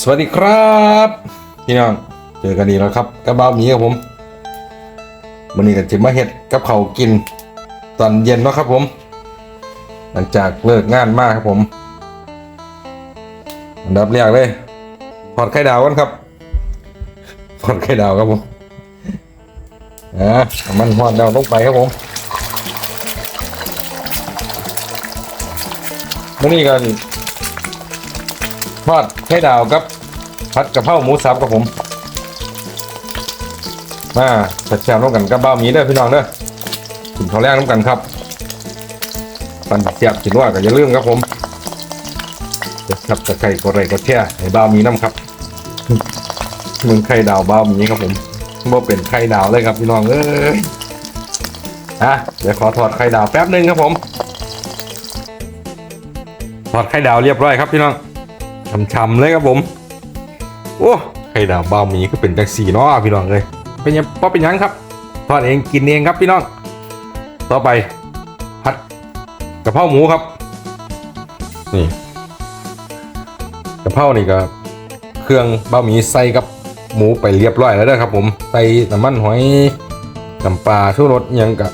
สวัสดีครับพี่น้องเจอกันดีแล้วครับกับบ้าหมีครับผมวันนี้ก็จะมาเห็ดกับเขากิน ตอนเย็นเนาะครับผม หลังจากเลิกงานมากครับผม อันดับแรกเลยทอดไข่ดาวกันครับทอดไข่ดาวครับผมอ่าน้ำมันหอดดาวลงไปครับผมวันนี้กัน ทอดไข่ดาวกับผัดกะเพราหมูสับครับผมมาจัดแชร์ร่วมกันกับบ้าวหมีเด้อพี่น้องเด้อกินข้าวแรกร่วมกันครับปันเสียบกินว่าก็อย่าลืมครับผมครับจะไข่ก็ไรก็แช่ให้บ้าวหมีน้ำครับมึงไข่ดาวบ้ามีครับผมว่าเป็นไข่ดาวเลยครับพี่น้องเอ้ยอะเดี๋ยวขอถอดไข่ดาวแป๊บหนึงครับผมถอดไข่ดาวเรียบร้อยครับพี่น้อง ช่ำๆเลยครับผม โอ้ไข่ดาวบ้าหมีก็เป็นจังสีเนาะพี่น้องเลยเป็นยังเพราะเป็นยังครับทอดเองกินเองครับพี่น้อง ต่อไปผัดกะเพราหมูครับ นี่กะเพรานี่ก็เครื่องบะหมี่ใส่กับหมูไปเรียบร้อยแล้วเด้อครับ ผมใส่น้ำมันหอยน้ำปลาชูรสยังกะ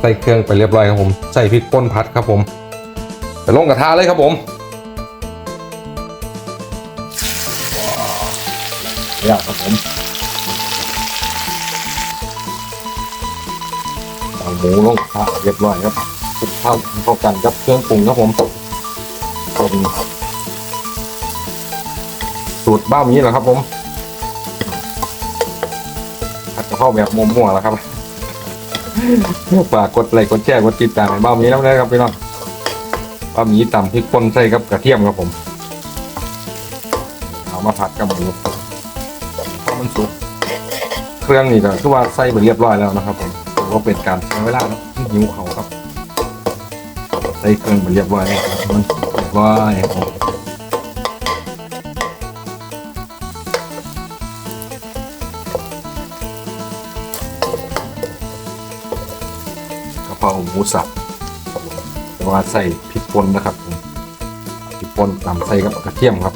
ใส่เครื่องไปเรียบร้อยครับผม ใส่พริกป่นผัดครับผมไปลงกระทะเลยครับผม ว้าวครับผมเอาหมูลงกระทะเรียบร้อยครับคลุกเข้าเข้ากันกับเครื่องปรุงครับผมเป็นสูตรบ้ามีเหรอครับ ผมผัดกะเพราแบบมั่วๆแล้วครับฝากกดไลค์กดแชร์กดติดตามให้บ้ามีแล้วนะครับพี่น้องบ้าหมีต่ำพริกป่นใส่กับกระเทียมครับผม เอามาผัดกับหมู มันสุก เครื่องนี่ก็คือว่าใส่ไปเรียบร้อยแล้วนะครับผมก็เป็นการใช้เวลาแล้วหิวเขาครับ ใส่เครื่องไปเรียบร้อยแล้วมันเรียบร้อยครับผมกะเพาหมูสับมแต่ว่าใส่พริกป่นนะครับพริกป่นตำใส่กับกระเทียมครับ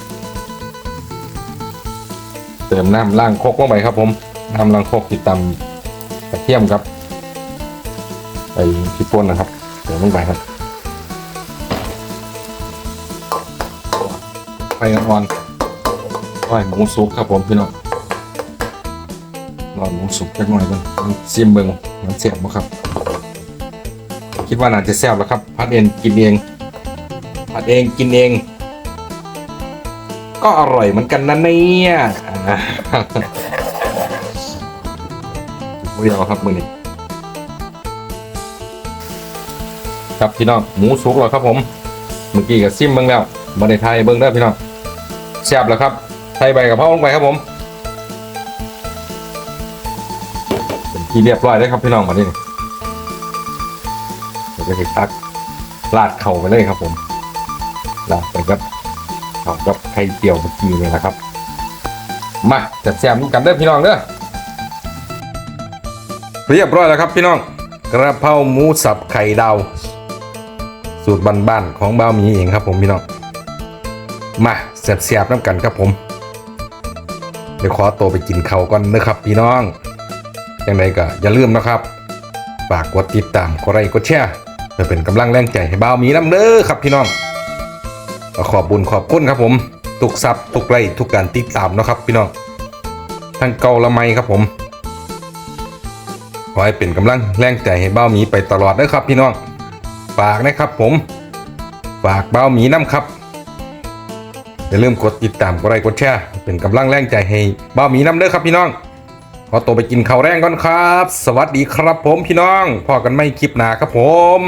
เติมน้ำล้างโคกลงไปครับ ผมน้ำล้างโคกที่ตำกระเทียมครับไอ้พริกป่นนะครับเติมลงไปครับไฟอ่อนๆไฟหมูสุกครับผมพี่น้องรอหมูสุกจักหน่อยก่อนมันซิมเบิงมันเสียบบ่ครับ คิดว่าน่าจะแซ่บแล้วครับ พัดเองกินเอง พัดเองกินเอง ก็อร่อยเหมือนกันนะเนี่ยอ่เดียวครับมือนี้ครับพี่น้องหมูสุกแล้วครับผม เมื่อกี้กับซิมเบิ้งแล้วมาในไทยเบิ้งเด้พี่น้องแซ่บแล้วครับใส่ใบกะเพราลงไปครับผมเป็นที่เรียบร้อยแล้ครับพี่น้องมาดิเดี๋ยวจะเห็นตักลาดเข่าไปเลยครับผมลาดไปครับ เอากับไข่เจียวเมื่อกี้เลยนะครับ มาจัดแซมกันเด้อพี่น้องเด้อเรียบร้อยแล้วครับพี่น้องกระเพราหมูสับไข่ดาวสูตรบ้านๆของบ้าวมีเองครับผมพี่น้องมาแซ่บๆน้ำกันครับผมเดี๋ยวขอตัวไปกินเขาก่อนนะครับ พี่น้องยังไงก็อย่าลืมนะครับฝากกดติดตามกดไลค์กดแชร์เพื่อเป็นกำลังแรงใจให้บ้าวมีน้ำเด้อครับพี่น้อง ก็ขอบบุญขอบคุณครับผมทุกซับทุกไลทุกการติดตามนะครับ พี่น้องทั้งเกาละใหม่ครับผมขอให้เป็นกำลังแรงใจให้เบ้าหมีไปตลอดนะครับ พี่น้องฝากนะครับผมฝากเบ้าหมีน้ำครับอย่าลืมกดติดตามกดไลค์กดแชร์เป็นกำลังแรงใจให้เบ้าหมีน้ำเด้อครับพี่น้องขอตัวไปกินข้าวแรงก่อนครับ สวัสดีครับผมพี่น้องพอกันไม่คลิปหนาครับผม